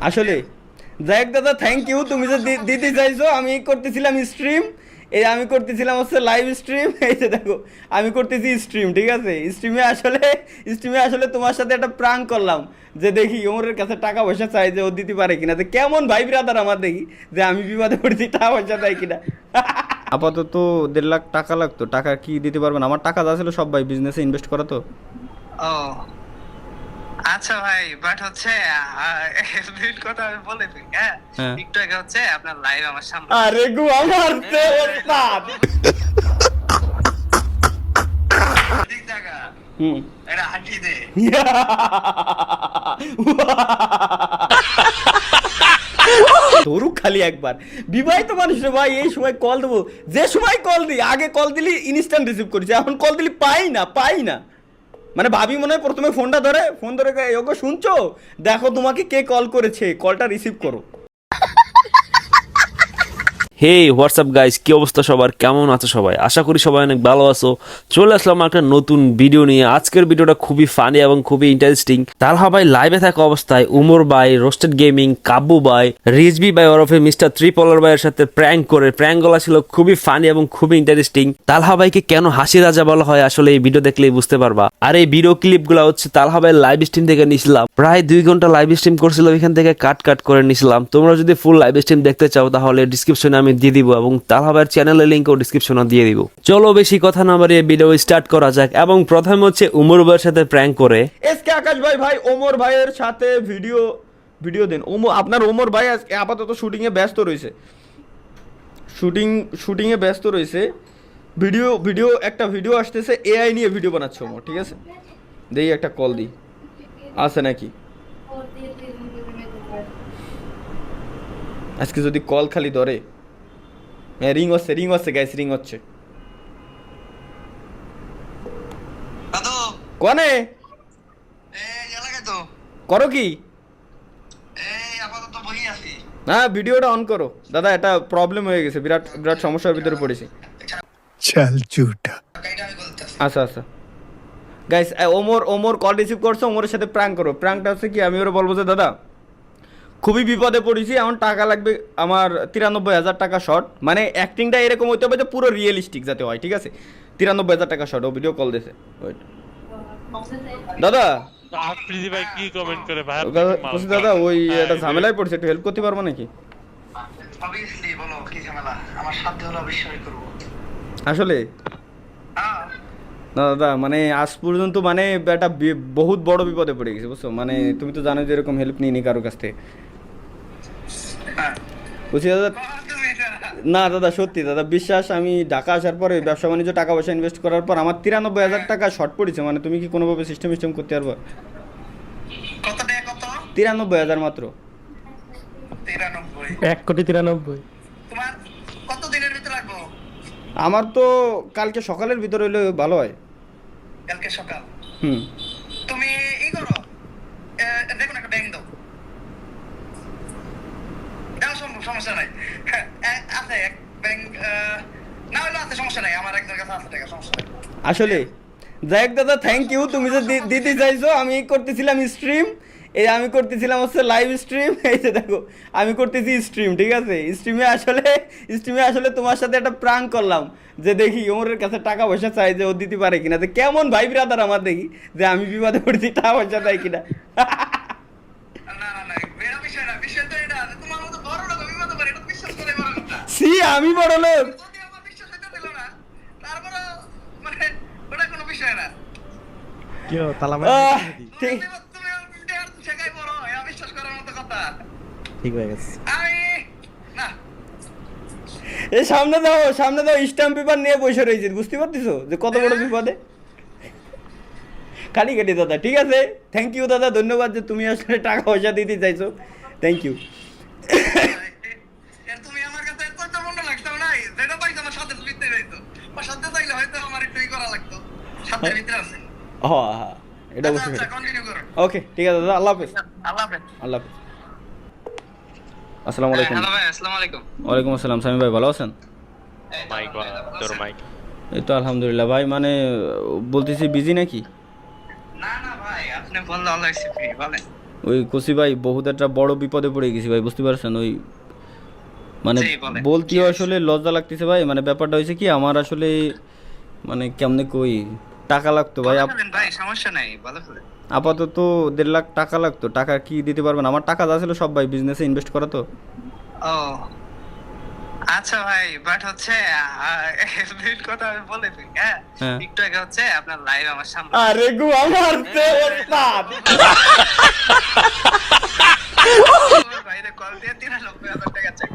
আসলে। যাই হোক দাদা থ্যাংক ইউ তুমি যে দি- দিতে চাইছো আমি করতেছিলাম স্ট্রিম এই আমি করতেছিলাম হচ্ছে লাইভ স্ট্রিম এই যে দেখো আমি করতেছি স্ট্রিম ঠিক আছে? স্ট্রিমে আসলে স্ট্রিমে আসলে তোমার সাথে একটা প্রাঙ্ক করলাম যে দেখি ওমরের কাছে টাকা পয়সা চাই যে ও দিতে পারে কিনা। তো কেমন ভাই ব্রাদার আমার দেখি যে আমি বিপদে পড়ছি টাকা পয়সা চাই কিনা। আপাতত দেড় লাখ টাকা লাগতো। টাকা কি দিতে পারবেন? আমার টাকা যা ছিল সব ভাই বিজনেসে ইনভেস্ট করা তো। ও। আচ্ছা ভাই বাট হচ্ছে কথা আমি বলে দিই হ্যাঁ? হ্যাঁ। একটু আগে হচ্ছে আপনার লাইভ আমার সামনে। আরে গো আমার ওস্তাদ দিক জায়গা। হুম। এটা হাঁটি দে। ধরুক খালি একবার। বিবাহিত মানুষ রে ভাই এই সময় কল দেবো। যে সময় কল দিই আগে কল দিলি ইনস্ট্যান্ট রিসিভ করেছি। এখন কল দিলি পাই না পাই না। মানে ভাবি মনে হয় প্রথমে ফোনটা ধরে, ফোন ধরে ওগো শুনছো? দেখো তোমাকে কে কল করেছে কলটা রিসিভ করো। হে হোয়াটসঅ্যাপ গাইজ কি অবস্থা সবার? কেমন আছো সবাই? আশা করি সবাই অনেক ভালো আছো। চলে আসলাম একটা নতুন ভিডিও নিয়ে। আজকের ভিডিওটা খুবই ফানি এবং খুবই ইন্টারেস্টিং তালহা ভাই লাইভে থাকা অবস্থায় উমর ভাই রোস্টেড গেমিং কাব্বু ভাই রিজবি ভাই, ওরফে মিস্টার ত্রিপলার ভাইয়ের সাথে প্র্যাঙ্ক করে। প্র্যাঙ্কগুলা ছিল খুবই ফানি এবং খুবই ইন্টারেস্টিং তালহা ভাইকে কেন হাসি রাজা বলা হয় আসলে এই ভিডিও দেখলেই বুঝতে পারবা। আর এই ভিডিও ক্লিপগুলা হচ্ছে তালহা ভাইয়ের লাইভ স্ট্রিম থেকে নিয়েছিলাম প্রায় দুই ঘণ্টা লাইভ স্ট্রিম করছিল, এখান থেকে কাট কাট করে নিছিলাম। তোমরা যদি ফুল লাইভ স্ট্রিম দেখতে চাও, তাহলে ডিসক্রিপশনে আমি দিয়ে দিব এবং তালহা ভাইয়ের চ্যানেলের লিঙ্কও ডিসক্রিপশনে দিয়ে দিব। চলো বেশি কথা না বাড়িয়ে ভিডিও স্টার্ট করা যাক এবং প্রথম হচ্ছে উমর ভাইয়ের সাথে প্র্যাঙ্ক করে। এসকে আকাশ ভাই ভাই ওমর ভাইয়ের সাথে ভিডিও ভিডিও দেন। ওমো আপনার ওমর ভাই আজকে আপাতত শুটিংয়ে ব্যস্ত রয়েছে। শুটিং শুটিংয়ে ব্যস্ত রয়েছে। ভিডিও ভিডিও একটা ভিডিও আসতেছে এআই নিয়ে ভিডিও বানাচ্ছে ওমর ঠিক আছে? দেই একটা কল দিই। আছে নাকি? আজকে যদি কল খালি ধরে হ্যাঁ রিং হচ্ছে রিং হচ্ছে গাইস রিং হচ্ছে। কনে? করো কি? হ্যাঁ ভিডিওটা অন করো। দাদা এটা প্রবলেম হয়ে গেছে বিরাট বিরাট সমস্যার ভিতরে পড়েছি। চাল চুটা আচ্ছা আচ্ছা। Guys Omar Omar call receive করছ ওমরের সাথে প্র্যাঙ্ক করো। প্র্যাঙ্কটা হচ্ছে কি আমি ওরা বলব যে দাদা খুবই বিপদে পড়েছি এখন টাকা লাগবে আমার তিরানব্বই হাজার টাকা শর্ট মানে অ্যাক্টিংটা এরকম হইতে হবে যে পুরো রিয়েলিস্টিক যাতে হয় ঠিক আছে? তিরানব্বই হাজার টাকা শর্ট ও ভিডিও কল দিয়েছে দাদা? ভাই কি কমেন্ট করে ভাই? দাদা ওই একটা ঝামেলায় পড়ছে একটু হেল্প করতে পারব নাকি? অবভিয়াসলি বলো কি ঝামেলা? আমার সাধ্য হলো অবশ্যই করব। আসলে? হ্যাঁ। না দাদা মানে আজ পর্যন্ত মানে একটা বি- বহুত বড় বিপদে পড়ে গেছে বুঝছ? মানে তুমি তো জানো যে এরকম হেল্প নিইনি কারও কাছ থেকে। বলছি দাদা না দাদা সত্যি দাদা বিশ্বাস আমি ঢাকা আসার পরে ব্যবসা বাণিজ্য টাকা পয়সা ইনভেস্ট করার পর আমার তিরানব্বই হাজার টাকা শর্ট পড়েছে মানে তুমি কি কোনোভাবে সিস্টেম সিস্টেম করতে পারব? কত টাকা কত? তিরানব্বই হাজার মাত্র। এক কোটি তিরানব্বই। তোমার কত দিনের ভিতরে লাগবো? আমার তো কালকে সকালের ভিতরে হলে ভালো হয়। কালকে সকাল? হুম তুমি ই করো এ, দেখুন একটা ব্যাংক দাও দাও সম্ভব সমস্যা নাই হ্যাঁ, এ- আছে এক ব্যাংক না হলে আছে সমস্যা নাই আমার একজনের কাছে আছে টাকা সমস্যা নাই আসলে যাই হোক দাদা থ্যাংক ইউ তুমি যে দি- দিতে চাইছো আমি করতেছিলাম স্ট্রিম এই আমি করতেছিলাম হচ্ছে লাইভ স্ট্রিম এই যে দেখো আমি করতেছি স্ট্রিম ঠিক আছে? স্ট্রিমে আসলে স্ট্রিমে আসলে তোমার সাথে একটা প্রাঙ্ক করলাম যে দেখি ওমরের কাছে টাকা পয়সা চাই যে ও দিতে পারে কিনা। তো কেমন ভাই ব্রাদার আমার দেখি যে আমি বিপদে পড়ছি টাকা পয়সা চাই কিনা। না না না এটা করার মতো কথা। ঠিক হয়ে গেছে। এই সামনে দাও সামনে দাও স্ট্যাম্প পেপার নিয়ে বসে রয়েছে বুঝতে পারতেছো? যে কত বড় বিপদে? খালি কাটি দাদা ঠিক আছে? থ্যাংক ইউ দাদা ধন্যবাদ যে তুমি আসলে টাকা পয়সা দিতে চাইছো। থ্যাংক ইউ এর তুমি আমার কাছে এত একটা লাগতো নাই? যেটা পাইছো আমার সাথে চাইলে হয়তো আমার একটু করা লাগতো। সাথে ভিতরে আছে। হ্যাঁ হ্যাঁ এটা আচ্ছা, অবশ্যই আচ্ছা ওকে ঠিক আছে দাদা আল্লাহ হাফেজ। আল্লাহ হাফেজ। আল্লাহ হাফেজ। আসসালামু আলাইকুম। হ্যালো ভাই আসসালামু আলাইকুম। ওয়ালাইকুম আসসালাম সামি ভাই ভালো আছেন? মাইক তোর মাইক। এই তো আলহামদুলিল্লাহ ভাই মানে বলতেছি বিজি নাকি? না না ভাই আপনি বললে আল্লাহ ফ্রি বলেন। ওই কসি ভাই বহুত একটা বড় বিপদে পড়ে গেছি ভাই বুঝতে পারছেন? ওই মানে জি, বলেন। বলতে আসলে লজ্জা লাগতেছে ভাই মানে ব্যাপারটা হয়েছে কি আমার আসলে মানে কেমনে কই টাকা লাগতো ভাই ভাই সমস্যা নাই ভালো করে। আপাতত দেড় লাখ টাকা লাগতো টাকা কি দিতে পারবেন? আমার টাকা যা ছিল সব ভাই বিজনেসে ইনভেস্ট করা তো। ও আচ্ছা ভাই বাট হচ্ছে মেন কথা আমি বলে দিই হ্যাঁ? হ্যাঁ। একটু আগে হচ্ছে আপনার লাইভ আমার সামনে। আরে গো আমার ওস্তাদ বাইরে কল দিয়ে তিরানব্বই টাকা চাই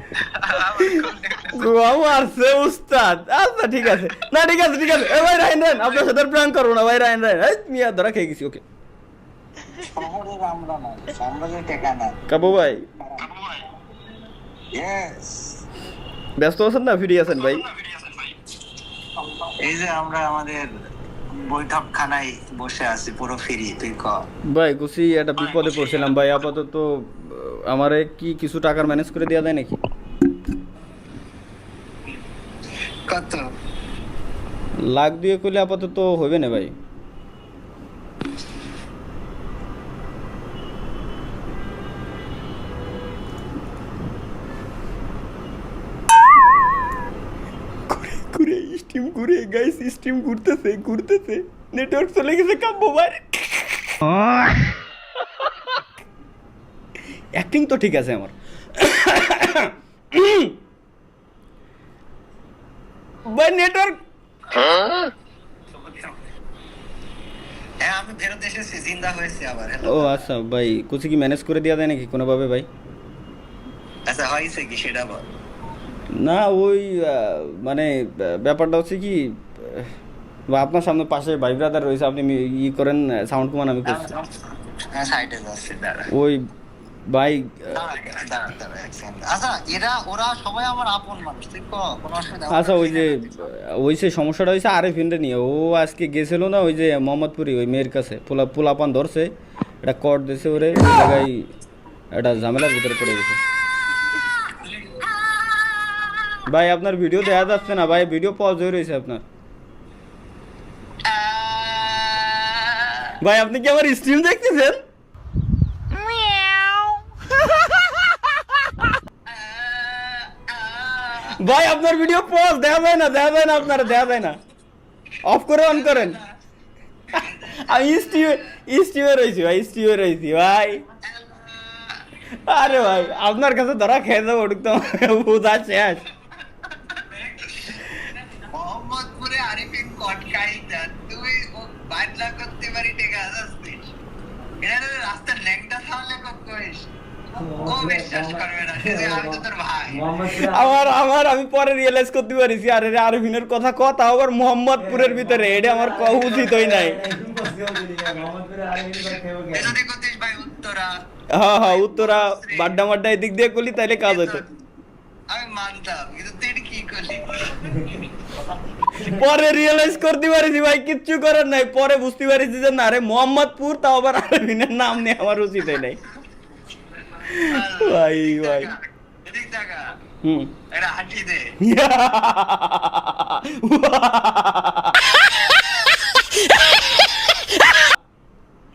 আমার call দিয়ে গো আমার সে উস্তাদ। আচ্ছা ঠিক আছে। না ঠিক আছে ঠিক আছে। এ ভাই রাইন রাইন আপনার সাথে প্ল্যান করব না। ভাই রাইন রাইন। এই মিয়া ধরা খেয়ে গেছি ওকে। শহরের আমরা না সাম্রাজ্যের টেকা না কাবু ভাই। ইয়েস ব্যস্ত আছেন না? ফ্রি আছেন ভাই? এই যে আমরা আমাদের বৈঠকখানায় বসে আছি পুরো ফ্রি তুই ক। ভাই কুসি একটা বিপদে পড়ছিলাম ভাই আপাতত আমারে কি কিছু টাকার ম্যানেজ করে দেওয়া যায় নাকি? কত? লাখ দিয়ে করলে আপাতত হবে না ভাই। ঘুরে গাইস স্টিম ঘুরতেছে ঘুরতেছে। নেটওয়ার্ক চলে গেছে কাম মোবাইল অ্যাক্টিং তো ঠিক আছে আমার। ভাই নেটওয়ার্ক হ্যাঁ আমি ফেরত এসেছি জিন্দা হয়েছে আবার ও আচ্ছা ভাই কুচি কি ম্যানেজ করে দেওয়া যায় নাকি কোনোভাবে ভাই? আচ্ছা হয়েছে কি সেটা বল। না ওই মানে ব্যাপারটা হচ্ছে কি বা আপনার সামনে পাশে ভাই ব্রাদার রয়েছে আপনি ই করেন সাউন্ড কমান আমি করছি। হ্যাঁ ওই ভাই। আচ্ছা আচ্ছা ওই যে ওই যে সমস্যাটা হয়েছে আরেফিনটা নিয়ে ও আজকে গেছিল না ওই যে মোহাম্মদপুরি ওই মেয়ের কাছে পোলা পোলাপান ধরছে এটা কট দিয়েছে ওরে জায়গায় একটা ঝামেলার ভিতরে পড়ে গেছে। ভাই আপনার ভিডিও দেখা যাচ্ছে না ভাই ভিডিও পজ হয়ে রয়েছে আপনার। ভাই আপনি কি আমার স্ট্রিম দেখতেছেন? ভাই আপনার ভিডিও পজ দেখা যায় না দেখা যায় না আপনার দেখা যায় না। অফ করে অন করেন। আমি স্টিমে স্টিমে রয়েছি ভাই স্টিমে রয়েছি ভাই। আরে ভাই আপনার কাছে ধরা খেয়ে যাব তো বোঝা শেষ। তুই ও বাদলা করতে পারি টেকা আসছিস এটা তো রাস্তার ল্যাংটা থামলে কইস আমার আমার আমি পরে রিয়েলাইজ করতে পারিছি আরে রে আরবিনের কথা কথা আবার মোহাম্মদপুরের ভিতরে এটা আমার কহ উচিত হই নাই। হ্যাঁ হ্যাঁ উত্তরা বাড্ডা মাড্ডা এদিক দিয়ে করলি তাইলে কাজ হতো আমি মানতাম। পরে রিয়েলাইজ করতে পারিছি ভাই কিচ্ছু করার নাই। পরে বুঝতে পারিছি যে না রে মোহাম্মদপুর তাও আবার আরবিনের নাম নিয়ে আমার উচিত হয় নাই। ভাই ভাই। এদিক দেখা হুম এটা হাঁটি দে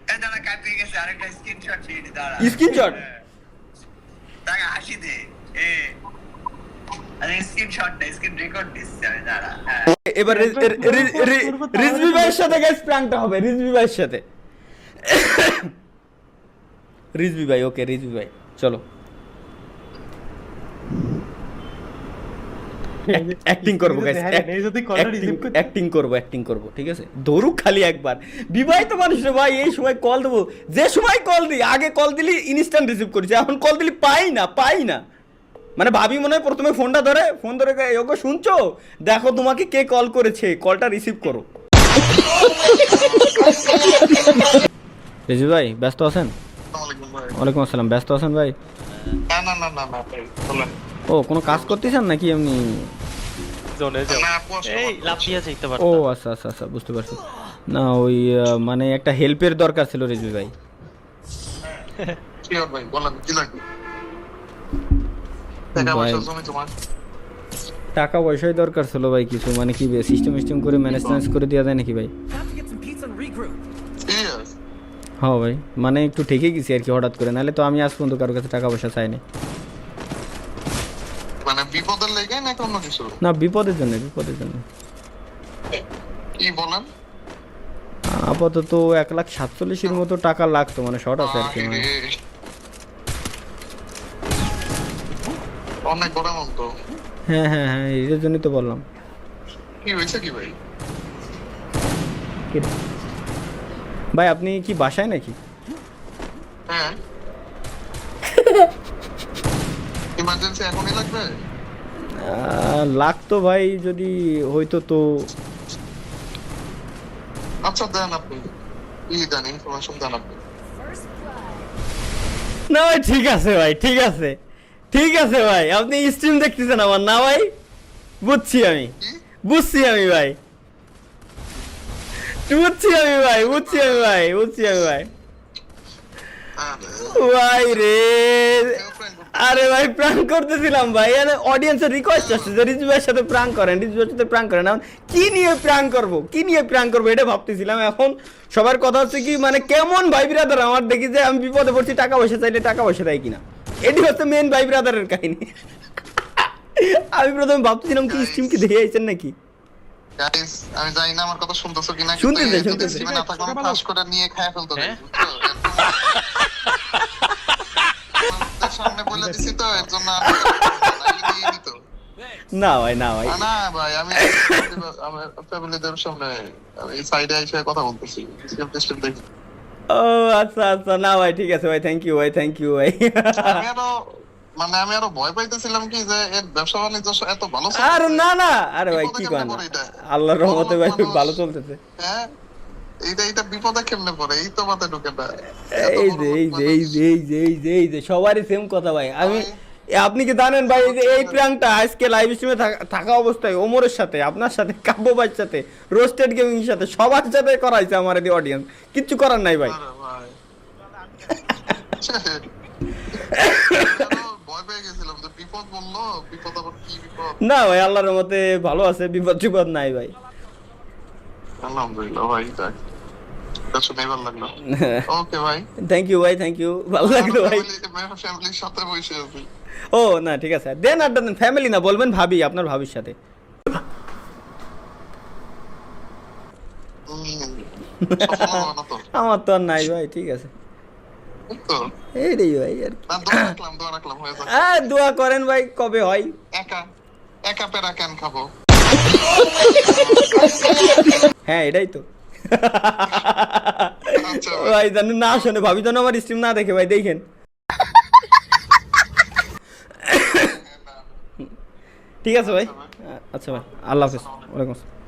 এই দাঁড়া কাঁপিয়ে গেছে আরেকটা স্ক্রিনশট দিয়ে দি দাঁড়া স্ক্রিনশট তাকে হাসি দে এ আরে স্ক্রিনশট দে স্ক্রিন রেকর্ড দিচ্ছে আমি দাঁড়া হ্যাঁ এবার রি- রি- রি- রি- রিজভি ভাইয়ের সাথে গাইস প্র্যাঙ্কটা হবে রিজভি ভাইয়ের সাথে। রিজভি ভাই ওকে রিজভি ভাই চলো। অ্যাক্টিং করব গাইস অ্যাক্টিং করব অ্যাক্টিং করব ঠিক আছে? ধরুক খালি একবার। বিবাহিত মানুষ রে ভাই এই সময় কল দেবো। যে সময় কল দিই আগে কল দিলি ইনস্ট্যান্ট রিসিভ করেছি এখন কল দিলি পাই না পাই না। মানে ভাবি মনে হয় প্রথমে ফোনটা ধরে ফোন ধরে ওকে শুনছো? দেখো তোমাকে কে কল করেছে কলটা রিসিভ করো। রিজু ভাই ব্যস্ত আছেন? ওয়ালাইকুম আসসালাম ব্যস্ত আছেন ভাই? না না না না ও কোনো কাজ করতেছেন নাকি এমনি? ও আচ্ছা আচ্ছা আচ্ছা বুঝতে পারছি। না ওই মানে একটা হেল্পের দরকার ছিল রিজভি ভাই। ভাই বলেন কি লাগবে? তোমার। টাকা পয়সাই দরকার ছিল ভাই কিছু মানে কি সিস্টেম সিস্টেম করে ম্যানেজ ট্যানেজ করে দেওয়া যায় নাকি ভাই? হ্যাঁ ভাই মানে একটু ঠেকে গেছি আর কি হঠাৎ করে নাহলে তো আমি আজ পর্যন্ত কারোর কাছে টাকা পয়সা চাইনি। মানে বিপদের লেগে নাকি অন্য কিছু? না বিপদের জন্য বিপদের জন্য। কি বলেন? আপাতত এক লাখ সাতচল্লিশের মতো টাকা লাগতো মানে শর্ট আছে আর কি অনেক বড় হ্যাঁ হ্যাঁ হ্যাঁ এর জন্যই তো বললাম। কি হয়েছে কি ভাই? ভাই আপনি কি বাসায় নাকি? হ্যাঁ। ইমার্জেন্সি এখনই লাগবে? লাগতো ভাই যদি হয়তো তো। আচ্ছা দেন আপনি। ই দেন ইনফরমেশন দেন আপনি। না ভাই ঠিক আছে ভাই ঠিক আছে। ঠিক আছে ভাই আপনি স্ট্রিম দেখতেছেন আমার না ভাই? বুঝছি আমি। বুঝছি আমি ভাই। বুঝছি আমি ভাই বুঝছি আমি ভাই বুঝছি আমি ভাই। ভাই রে। আরে ভাই প্রাঙ্ক করতেছিলাম ভাই। এখানে অডিয়েন্সের রিকোয়েস্ট আসছে যে রিজু ভাইয়ের সাথে প্রাঙ্ক করেন। রিজু ভাইয়ের সাথে প্রাঙ্ক করেন। এখন কি নিয়ে প্রাঙ্ক করব? কি নিয়ে প্রাঙ্ক করব? এটা ভাবতেছিলাম। এখন সবার কথা হচ্ছে কি মানে কেমন ভাই ব্রাদার আমার দেখি যে আমি বিপদে পড়ছি টাকা পয়সা চাইলে টাকা পয়সা দেয় কিনা। এটি হচ্ছে মেন ভাই ব্রাদারের কাহিনী। আমি প্রথমে ভাবতেছিলাম কি স্ট্রিম কি দেখে আইছেন নাকি? আমি জানি না আমার কথা শুনতেছো কিনা শুনতেছে, শুনতেছে। না থাকলে আমি ফাঁস করে নিয়ে খায় ফেলতো? সামনে বলে দিছি তো এর জন্য। না ভাই না ভাই। না ভাই আমি আমার ফ্যামিলিদের সামনে আমি সাইডে এসে কথা বলতেছি। স্টেপ স্টেপ দেখি। ও আচ্ছা আচ্ছা। না ভাই ঠিক আছে ভাই থ্যাংক ইউ ভাই থ্যাংক ইউ ভাই। মানে আমি আরও ভয় পাইতেছিলাম কি যে এর ব্যবসা বাণিজ্য এত ভালো আর না না। আরে ভাই কি করেন আল্লাহর রহমতে ভাই খুব ভালো চলতেছে। হ্যাঁ? এইটা এইটা বিপদে কেমনে পড়ে? এই তো মাথায় ঢুকে এই যে এই যে এই যে এই যে এই যে সবারই সেম কথা ভাই। আমি আপনি কি জানেন ভাই এই প্রাঙ্কটা আজকে লাইভ স্ট্রিমে থাকা অবস্থায় ওমরের সাথে আপনার সাথে কাব্য ভাইয়ের সাথে রোস্টেড গেমিং এর সাথে সবার সাথে করাইছে আমার এই অডিয়েন্স কিচ্ছু করার নাই ভাই। বিপদ বিপদ বিপদ? না ভাই আল্লাহর রহমতে ভালো আছে বিপদ টিপদ নাই ভাই। আলহামদুলিল্লাহ ওকে ভাই। থ্যাংক ইউ ভাই থ্যাংক ইউ ভালো লাগল ভাই। ফ্যামিলির সাথে বসে আছি। ও না ঠিক আছে। দেন আড্ডা দেন ফ্যামিলি না বলবেন ভাবি আপনার ভাবির সাথে। আমার তো আর নাই ভাই ঠিক আছে। এইটাই ভাই আর হয়ে দোয়া করেন ভাই কবে হয়? একা একা পেরা কেন খাব হ্যাঁ এটাই তো। আচ্ছা ভাই। জানেন না শোনে ভাবি যেন আমার স্ট্রিম না দেখে ভাই দেখেন। ঠিক আছে ভাই। আচ্ছা ভাই আল্লাহ হাফিজ। ওয়ালাইকুম আসসালাম।